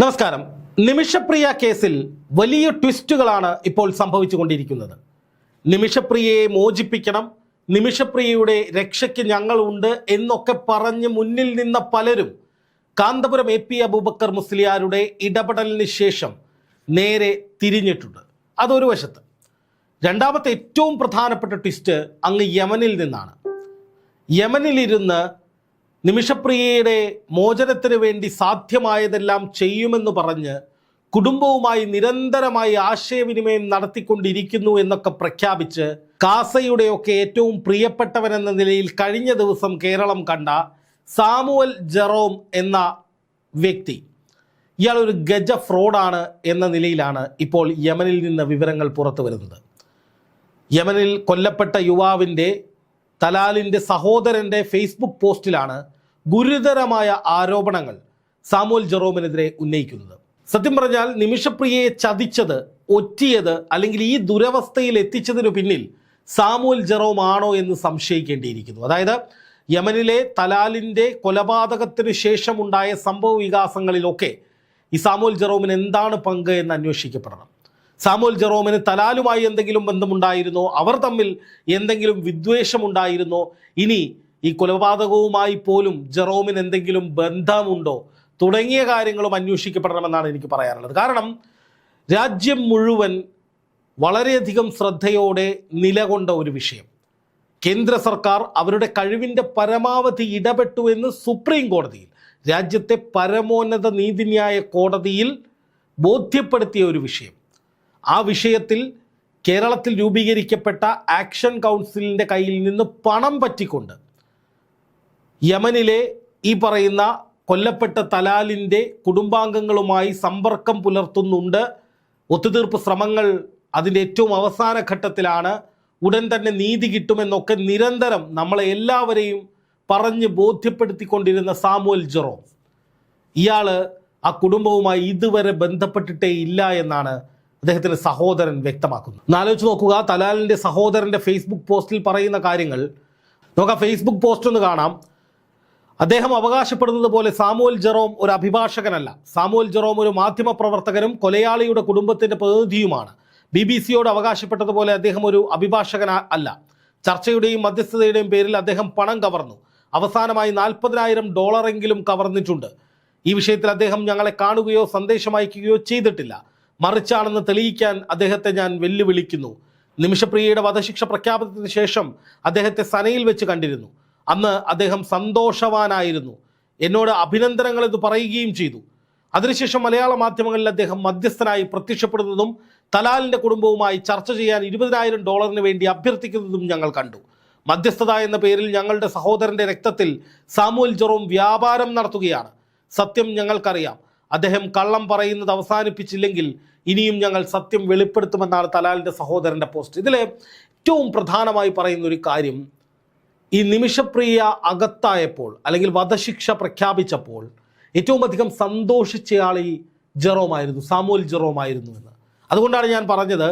നമസ്കാരം. നിമിഷപ്രിയ കേസിൽ വലിയ ട്വിസ്റ്റുകളാണ് ഇപ്പോൾ സംഭവിച്ചുകൊണ്ടിരിക്കുന്നത്. നിമിഷപ്രിയയെ മോചിപ്പിക്കണം നിമിഷപ്രിയയുടെ രക്ഷയ്ക്ക് ഞങ്ങളുണ്ട് എന്നൊക്കെ പറഞ്ഞ് മുന്നിൽ നിന്ന പലരും കാന്തപുരം എ പി അബൂബക്കർ മുസ്ലിയാരുടെ ഇടപെടലിന് ശേഷം നേരെ തിരിഞ്ഞിട്ടുണ്ട്. അതൊരു വശത്ത്. രണ്ടാമത്തെ ഏറ്റവും പ്രധാനപ്പെട്ട ട്വിസ്റ്റ് അങ്ങ് യമനിൽ നിന്നാണ്. യമനിലിരുന്ന് നിമിഷപ്രിയയുടെ മോചനത്തിന് വേണ്ടി സാധ്യമായതെല്ലാം ചെയ്യുമെന്ന് പറഞ്ഞ് കുടുംബവുമായി നിരന്തരമായി ആശയവിനിമയം നടത്തിക്കൊണ്ടിരിക്കുന്നു എന്നൊക്കെ പ്രഖ്യാപിച്ച് കാസയുടെയൊക്കെ ഏറ്റവും പ്രിയപ്പെട്ടവൻ എന്ന നിലയിൽ കഴിഞ്ഞ ദിവസം കേരളം കണ്ട സാമുവൽ ജെറോം എന്ന വ്യക്തി. ഇയാൾ ഒരു ഗജ ഫ്രോഡാണ് എന്ന നിലയിലാണ് ഇപ്പോൾ യമനിൽ നിന്ന് വിവരങ്ങൾ പുറത്തു വരുന്നത്. യമനിൽ കൊല്ലപ്പെട്ട യുവാവിന്റെ തലാലിന്റെ സഹോദരന്റെ ഫേസ്ബുക്ക് പോസ്റ്റിലാണ് ഗുരുതരമായ ആരോപണങ്ങൾ സാമുവൽ ജെറോമിനെതിരെ ഉന്നയിക്കുന്നത്. സത്യം പറഞ്ഞാൽ നിമിഷപ്രിയയെ ചതിച്ചത് ഒറ്റിയത് അല്ലെങ്കിൽ ഈ ദുരവസ്ഥയിൽ എത്തിച്ചതിനു പിന്നിൽ സാമുവൽ ജെറോം ആണോ എന്ന് സംശയിക്കേണ്ടിയിരിക്കുന്നു. അതായത് യമനിലെ തലാലിന്റെ കൊലപാതകത്തിനു ശേഷമുണ്ടായ സംഭവ വികാസങ്ങളിലൊക്കെ ഈ സാമുവൽ ജെറോമിന് എന്താണ് പങ്ക് എന്ന് അന്വേഷിക്കപ്പെടണം. സാമുവൽ ജെറോമിന് തലാലുമായി എന്തെങ്കിലും ബന്ധമുണ്ടായിരുന്നോ? അവർ തമ്മിൽ എന്തെങ്കിലും വിദ്വേഷമുണ്ടായിരുന്നോ? ഇനി ഈ കൊലപാതകവുമായി പോലും ജെറോമിന് എന്തെങ്കിലും ബന്ധമുണ്ടോ? തുടങ്ങിയ കാര്യങ്ങളും അന്വേഷിക്കപ്പെടണമെന്നാണ് എനിക്ക് പറയാനുള്ളത്. കാരണം രാജ്യം മുഴുവൻ വളരെയധികം ശ്രദ്ധയോടെ നിലകൊണ്ട ഒരു വിഷയം. കേന്ദ്ര സർക്കാർ അവരുടെ കഴിവിന്റെ പരമാവധി ഇടപെട്ടു എന്ന് സുപ്രീം കോടതിയിൽ രാജ്യത്തെ പരമോന്നത നീതിന്യായ കോടതിയിൽ ബോധ്യപ്പെടുത്തിയ ഒരു വിഷയം. ആ വിഷയത്തിൽ കേരളത്തിൽ രൂപീകരിക്കപ്പെട്ട ആക്ഷൻ കൗൺസിലിന്റെ കയ്യിൽ നിന്ന് പണം പറ്റിക്കൊണ്ട് യമനിലെ ഈ പറയുന്ന കൊല്ലപ്പെട്ട തലാലിന്റെ കുടുംബാംഗങ്ങളുമായി സമ്പർക്കം പുലർത്തുന്നുണ്ട്. ഒത്തുതീർപ്പ് ശ്രമങ്ങൾ അതിന്റെ ഏറ്റവും അവസാന ഘട്ടത്തിലാണ്. ഉടൻ തന്നെ നീതി കിട്ടുമെന്നൊക്കെ നിരന്തരം നമ്മളെ എല്ലാവരെയും പറഞ്ഞ് ബോധ്യപ്പെടുത്തിക്കൊണ്ടിരുന്ന സാമുവൽ ജെറോ. ഇയാൾ ആ കുടുംബവുമായി ഇതുവരെ ബന്ധപ്പെട്ടിട്ടേ ഇല്ല എന്നാണ് അദ്ദേഹത്തിന്റെ സഹോദരൻ വ്യക്തമാക്കുന്നത്. എന്നാലോചിച്ച് നോക്കുക തലാലിന്റെ സഹോദരന്റെ ഫേസ്ബുക്ക് പോസ്റ്റിൽ പറയുന്ന കാര്യങ്ങൾ. നമുക്ക് ആ ഫേസ്ബുക്ക് പോസ്റ്റ് ഒന്ന് കാണാം. അദ്ദേഹം അവകാശപ്പെടുന്നത് പോലെ സാമുവൽ ജെറോം ഒരു അഭിഭാഷകനല്ല. സാമുവൽ ജെറോം ഒരു മാധ്യമപ്രവർത്തകനും കൊലയാളിയുടെ കുടുംബത്തിന്റെ പ്രതിനിധിയുമാണ്. ബി ബി സിയോട് അവകാശപ്പെട്ടതുപോലെ അദ്ദേഹം ഒരു അഭിഭാഷകൻ അല്ല. ചർച്ചയുടെയും മധ്യസ്ഥതയുടെയും പേരിൽ അദ്ദേഹം പണം കവർന്നു. അവസാനമായി നാൽപ്പതിനായിരം ഡോളറെങ്കിലും കവർന്നിട്ടുണ്ട്. ഈ വിഷയത്തിൽ അദ്ദേഹം ഞങ്ങളെ കാണുകയോ സന്ദേശം അയക്കുകയോ ചെയ്തിട്ടില്ല. മറിച്ചാണെന്ന് തെളിയിക്കാൻ അദ്ദേഹത്തെ ഞാൻ വെല്ലുവിളിക്കുന്നു. നിമിഷപ്രിയയുടെ വധശിക്ഷ പ്രഖ്യാപനത്തിന് ശേഷം അദ്ദേഹത്തെ സനയിൽ വെച്ച് കണ്ടിരുന്നു. അന്ന് അദ്ദേഹം സന്തോഷവാനായിരുന്നു. എന്നോട് അഭിനന്ദനങ്ങൾ ഇത് പറയുകയും ചെയ്തു. അതിനുശേഷം മലയാള മാധ്യമങ്ങളിൽ അദ്ദേഹം മധ്യസ്ഥനായി പ്രത്യക്ഷപ്പെടുന്നതും തലാലിന്റെ കുടുംബവുമായി ചർച്ച ചെയ്യാൻ ഇരുപതിനായിരം ഡോളറിന് വേണ്ടി അഭ്യർത്ഥിക്കുന്നതും ഞങ്ങൾ കണ്ടു. മധ്യസ്ഥത എന്ന പേരിൽ ഞങ്ങളുടെ സഹോദരന്റെ രക്തത്തിൽ സാമുവൽ ജെറോം വ്യാപാരം നടത്തുകയാണ്. സത്യം ഞങ്ങൾക്കറിയാം. അദ്ദേഹം കള്ളം പറയുന്നത് അവസാനിപ്പിച്ചില്ലെങ്കിൽ ഇനിയും ഞങ്ങൾ സത്യം വെളിപ്പെടുത്തുമെന്നാണ് തലാലിന്റെ സഹോദരന്റെ പോസ്റ്റ്. ഇതിലെ ഏറ്റവും പ്രധാനമായി പറയുന്ന ഒരു കാര്യം ഈ നിമിഷപ്രിയ അകത്തായപ്പോൾ അല്ലെങ്കിൽ വധശിക്ഷ പ്രഖ്യാപിച്ചപ്പോൾ ഏറ്റവും അധികം സന്തോഷിച്ചയാൾ ഈ ജെറോമായിരുന്നു സാമുവൽ ജെറോമായിരുന്നു എന്ന്. അതുകൊണ്ടാണ് ഞാൻ പറഞ്ഞത്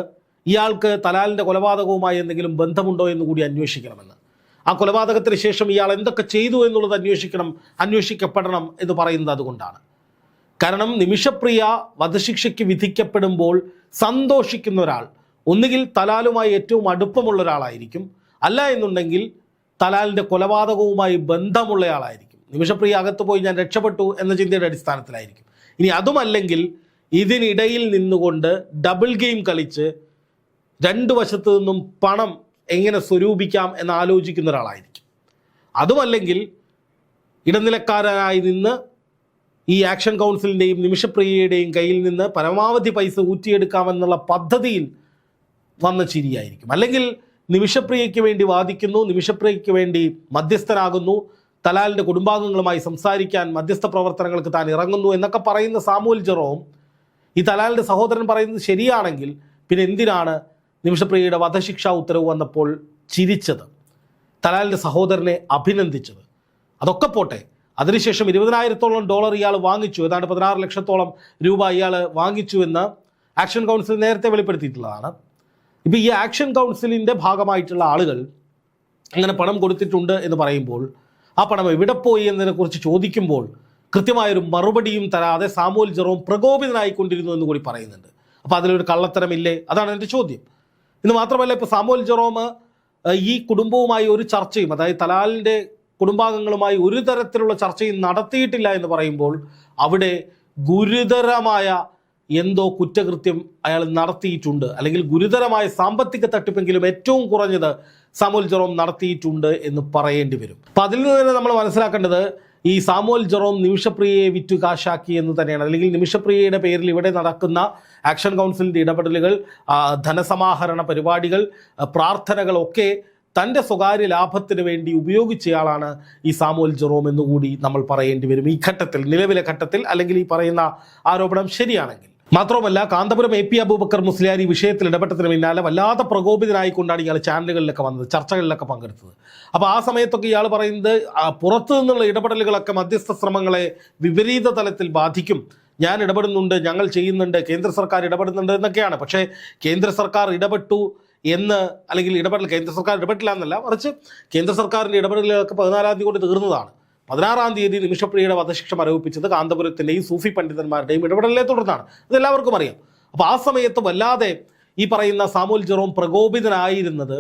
ഇയാൾക്ക് തലാലിന്റെ കൊലപാതകവുമായി എന്തെങ്കിലും ബന്ധമുണ്ടോ എന്ന് കൂടി അന്വേഷിക്കണമെന്ന്. ആ കൊലപാതകത്തിന് ശേഷം ഇയാൾ എന്തൊക്കെ ചെയ്തു എന്നുള്ളത് അന്വേഷിക്കണം അന്വേഷിക്കപ്പെടണം എന്ന് പറയുന്നത് അതുകൊണ്ടാണ്. കാരണം നിമിഷപ്രിയ വധശിക്ഷയ്ക്ക് വിധിക്കപ്പെടുമ്പോൾ സന്തോഷിക്കുന്ന ഒരാൾ ഒന്നുകിൽ തലാലുമായി ഏറ്റവും അടുപ്പമുള്ള ഒരാളായിരിക്കും അല്ല എന്നുണ്ടെങ്കിൽ തലാലിന്റെ കൊലപാതകവുമായി ബന്ധമുള്ളയാളായിരിക്കും നിമിഷപ്രിയ അകത്ത് പോയി ഞാൻ രക്ഷപ്പെട്ടു എന്ന ചിന്തയുടെ അടിസ്ഥാനത്തിലായിരിക്കും. ഇനി അതുമല്ലെങ്കിൽ ഇതിനിടയിൽ നിന്നുകൊണ്ട് ഡബിൾ ഗെയിം കളിച്ച് രണ്ട് വശത്തു നിന്നും പണം എങ്ങനെ സ്വരൂപിക്കാം എന്ന് ആലോചിക്കുന്ന ഒരാളായിരിക്കും. അതുമല്ലെങ്കിൽ ഇടനിലക്കാരനായി നിന്ന് ഈ ആക്ഷൻ കൗൺസിലിന്റെയും നിമിഷപ്രിയയുടെയും കയ്യിൽ നിന്ന് പരമാവധി പൈസ ഊറ്റിയെടുക്കാമെന്നുള്ള പദ്ധതിയിൽ വന്ന ചിരിയായിരിക്കും. അല്ലെങ്കിൽ നിമിഷപ്രിയയ്ക്ക് വേണ്ടി വാദിക്കുന്നു നിമിഷപ്രിയയ്ക്ക് വേണ്ടി മധ്യസ്ഥരാകുന്നു. തലാലിന്റെ കുടുംബാംഗങ്ങളുമായി സംസാരിക്കാൻ മധ്യസ്ഥ പ്രവർത്തനങ്ങൾക്ക് താൻ ഇറങ്ങുന്നു എന്നൊക്കെ പറയുന്ന സാമൂഹ്യ ജെറോം ഈ തലാലിന്റെ സഹോദരൻ പറയുന്നത് ശരിയാണെങ്കിൽ പിന്നെ എന്തിനാണ് നിമിഷപ്രിയയുടെ വധശിക്ഷാ ഉത്തരവ് വന്നപ്പോൾ ചിരിച്ചത്? തലാലിന്റെ സഹോദരനെ അഭിനന്ദിച്ചത്. അതൊക്കെ പോട്ടെ. അതിനുശേഷം ഇരുപതിനായിരത്തോളം ഡോളർ ഇയാൾ വാങ്ങിച്ചു. ഏതാണ്ട് പതിനാറ് ലക്ഷത്തോളം രൂപ ഇയാൾ വാങ്ങിച്ചു എന്ന് ആക്ഷൻ കൗൺസിൽ നേരത്തെ വെളിപ്പെടുത്തിയിട്ടുള്ളതാണ്. ഇപ്പോൾ ഈ ആക്ഷൻ കൗൺസിലിന്റെ ഭാഗമായിട്ടുള്ള ആളുകൾ അങ്ങനെ പണം കൊടുത്തിട്ടുണ്ട് എന്ന് പറയുമ്പോൾ ആ പണം എവിടെ പോയി എന്നതിനെക്കുറിച്ച് ചോദിക്കുമ്പോൾ കൃത്യമായൊരു മറുപടിയും തരാതെ സാമുവൽ ജെറോം പ്രകോപിതനായിക്കൊണ്ടിരുന്നു എന്ന് കൂടി പറയുന്നുണ്ട്. അപ്പോൾ അതിലൊരു കള്ളത്തരമില്ലേ? അതാണ് എന്റെ ചോദ്യം. ഇന്ന് മാത്രമല്ല ഇപ്പോൾ സാമുവൽ ജെറോം ഈ കുടുംബവുമായി ഒരു ചർച്ചയും അതായത് തലാലിന്റെ കുടുംബാംഗങ്ങളുമായി ഒരു തരത്തിലുള്ള ചർച്ചയും നടത്തിയിട്ടില്ല എന്ന് പറയുമ്പോൾ അവിടെ ഗുരുതരമായ എന്തോ കുറ്റകൃത്യം അയാൾ നടത്തിയിട്ടുണ്ട്. അല്ലെങ്കിൽ ഗുരുതരമായ സാമ്പത്തിക തട്ടിപ്പെങ്കിലും ഏറ്റവും കുറഞ്ഞത് സാമൂൽ ജെറോം നടത്തിയിട്ടുണ്ട് എന്ന് പറയേണ്ടി വരും. അപ്പം അതിൽ നിന്ന് തന്നെ നമ്മൾ മനസ്സിലാക്കേണ്ടത് ഈ സാമൂൽ ജെറോം നിമിഷപ്രിയയെ വിറ്റു കാശാക്കി എന്ന് തന്നെയാണ്. അല്ലെങ്കിൽ നിമിഷപ്രിയയുടെ പേരിൽ ഇവിടെ നടക്കുന്ന ആക്ഷൻ കൗൺസിലിന്റെ ഇടപെടലുകൾ ധനസമാഹരണ പരിപാടികൾ പ്രാർത്ഥനകളൊക്കെ തന്റെ സ്വകാര്യ ലാഭത്തിന് വേണ്ടി ഉപയോഗിച്ചയാളാണ് ഈ സാമൂൽ ജെറോം എന്നുകൂടി നമ്മൾ പറയേണ്ടി വരും. ഈ ഘട്ടത്തിൽ നിലവിലെ ഘട്ടത്തിൽ അല്ലെങ്കിൽ ഈ പറയുന്ന ആരോപണം ശരിയാണെങ്കിൽ. മാത്രവുമല്ല കാന്തപുരം എ പി അബൂബക്കർ മുസ്ലിയാരി വിഷയത്തിൽ ഇടപെട്ടതിന് പിന്നാലെ വല്ലാതെ പ്രകോപിതനായിക്കൊണ്ടാണ് ഇയാൾ ചാനലുകളിലൊക്കെ വന്നത് ചർച്ചകളിലൊക്കെ പങ്കെടുത്തത്. അപ്പോൾ ആ സമയത്തൊക്കെ ഇയാൾ പറയുന്നത് പുറത്തു നിന്നുള്ള ഇടപെടലുകളൊക്കെ മധ്യസ്ഥ ശ്രമങ്ങളെ വിപരീത തലത്തിൽ ബാധിക്കും. ഞാൻ ഇടപെടുന്നുണ്ട് ഞങ്ങൾ ചെയ്യുന്നുണ്ട് കേന്ദ്ര സർക്കാർ ഇടപെടുന്നുണ്ട് എന്നൊക്കെയാണ്. പക്ഷേ കേന്ദ്ര സർക്കാർ ഇടപെട്ടു എന്ന് അല്ലെങ്കിൽ ഇടപെടൽ കേന്ദ്ര സർക്കാർ ഇടപെട്ടില്ല എന്നല്ല മറിച്ച് കേന്ദ്ര സർക്കാരിന്റെ ഇടപെടലുകളൊക്കെ പതിനാലാം തീയതി കൊണ്ട് തീർന്നതാണ്. പതിനാറാം തീയതി നിമിഷപ്രിയയുടെ വധശിക്ഷ മരവിപ്പിച്ചത് കാന്തപുരത്തിന്റെയും സൂഫി പണ്ഡിതന്മാരുടെയും ഇടപെടലിനെ തുടർന്നാണ്. അതെല്ലാവർക്കും അറിയാം. അപ്പോൾ ആ സമയത്ത് വല്ലാതെ ഈ പറയുന്ന സാമൂൽ ജെറോം പ്രകോപിതനായിരുന്നത്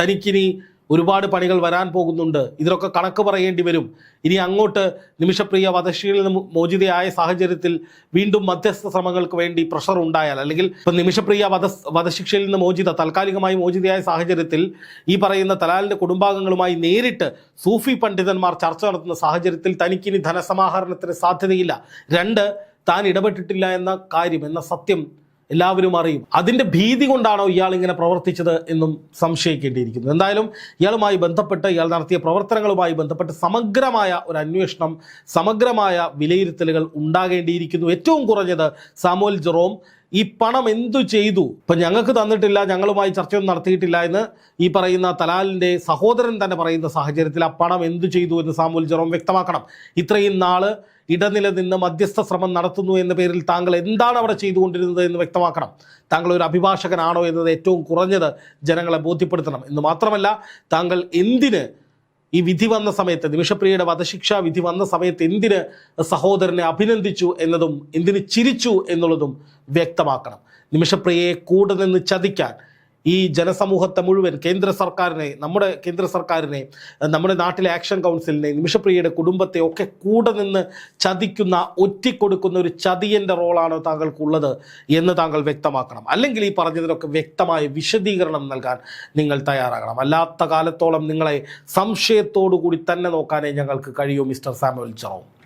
തനിക്കിനി ഒരുപാട് പണികൾ വരാൻ പോകുന്നുണ്ട്. ഇതിലൊക്കെ കണക്ക് പറയേണ്ടി വരും. ഇനി അങ്ങോട്ട് നിമിഷപ്രിയ വധശിയിൽ നിന്ന് മോചിതയായ സാഹചര്യത്തിൽ വീണ്ടും മധ്യസ്ഥ ശ്രമങ്ങൾക്ക് വേണ്ടി പ്രഷർ ഉണ്ടായാൽ അല്ലെങ്കിൽ ഇപ്പം നിമിഷപ്രിയ വധ വധശിക്ഷയിൽ നിന്ന് മോചിത താൽക്കാലികമായി മോചിതയായ സാഹചര്യത്തിൽ ഈ പറയുന്ന തലാലിന്റെ കുടുംബാംഗങ്ങളുമായി നേരിട്ട് സൂഫി പണ്ഡിതന്മാർ ചർച്ച നടത്തുന്ന സാഹചര്യത്തിൽ തനിക്കിനി ധനസമാഹരണത്തിന് സാധ്യതയില്ല. രണ്ട് താൻ ഇടപെട്ടിട്ടില്ല എന്ന കാര്യം എന്ന സത്യം എല്ലാവരും അറിയും. അതിന്റെ ഭീതി കൊണ്ടാണോ ഇയാൾ ഇങ്ങനെ പ്രവർത്തിച്ചത് എന്നും സംശയിക്കേണ്ടിയിരിക്കുന്നു. എന്തായാലും ഇയാളുമായി ബന്ധപ്പെട്ട് ഇയാൾ നടത്തിയ പ്രവർത്തനങ്ങളുമായി ബന്ധപ്പെട്ട് സമഗ്രമായ ഒരു അന്വേഷണം സമഗ്രമായ വിലയിരുത്തലുകൾ ഉണ്ടാകേണ്ടിയിരിക്കുന്നു. ഏറ്റവും കുറഞ്ഞത് സാമുവൽ ജെറോം ഈ പണം എന്തു ചെയ്തു? ഇപ്പം ഞങ്ങൾക്ക് തന്നിട്ടില്ല ഞങ്ങളുമായി ചർച്ചയൊന്നും നടത്തിയിട്ടില്ല എന്ന് ഈ പറയുന്ന തലാലിന്റെ സഹോദരൻ തന്നെ പറയുന്ന സാഹചര്യത്തിൽ ആ പണം എന്തു ചെയ്തു എന്ന് സാമുൽ ജെറോം വ്യക്തമാക്കണം. ഇത്രയും നാൾ ഇടനില നിന്ന് മധ്യസ്ഥ ശ്രമം നടത്തുന്നു എന്ന പേരിൽ താങ്കൾ എന്താണ് അവിടെ ചെയ്തുകൊണ്ടിരുന്നത് എന്ന് വ്യക്തമാക്കണം. താങ്കൾ ഒരു അഭിഭാഷകനാണോ എന്നത് ഏറ്റവും കുറഞ്ഞത് ജനങ്ങളെ ബോധ്യപ്പെടുത്തണം. എന്ന് മാത്രമല്ല താങ്കൾ എന്തിന് ഈ വിധി വന്ന സമയത്ത് നിമിഷപ്രിയയുടെ വധശിക്ഷാ വിധി വന്ന സമയത്ത് എന്തിന് സഹോദരനെ അഭിനന്ദിച്ചു എന്നതും എന്തിന് ചിരിച്ചു എന്നുള്ളതും വ്യക്തമാക്കണം. നിമിഷപ്രിയയെ കൂടെ നിന്ന് ചതിക്കാൻ ഈ ജനസമൂഹത്തെ മുഴുവൻ കേന്ദ്ര സർക്കാരിനെ നമ്മുടെ കേന്ദ്ര സർക്കാരിനെ നമ്മുടെ നാട്ടിലെ ആക്ഷൻ കൗൺസിലിനെ നിമിഷപ്രിയയുടെ കുടുംബത്തെ ഒക്കെ കൂടെ നിന്ന് ചതിക്കുന്ന ഒറ്റിക്കൊടുക്കുന്ന ഒരു ചതിയന്റെ റോളാണ് താങ്കൾക്കുള്ളത് എന്ന് താങ്കൾ വ്യക്തമാക്കണം. അല്ലെങ്കിൽ ഈ പറഞ്ഞതിനൊക്കെ വ്യക്തമായ വിശദീകരണം നൽകാൻ നിങ്ങൾ തയ്യാറാകണം. അല്ലാത്ത കാലത്തോളം നിങ്ങളെ സംശയത്തോടു കൂടി തന്നെ നോക്കാനേ ഞങ്ങൾക്ക് കഴിയൂ മിസ്റ്റർ സാമുവൽ ജെറോം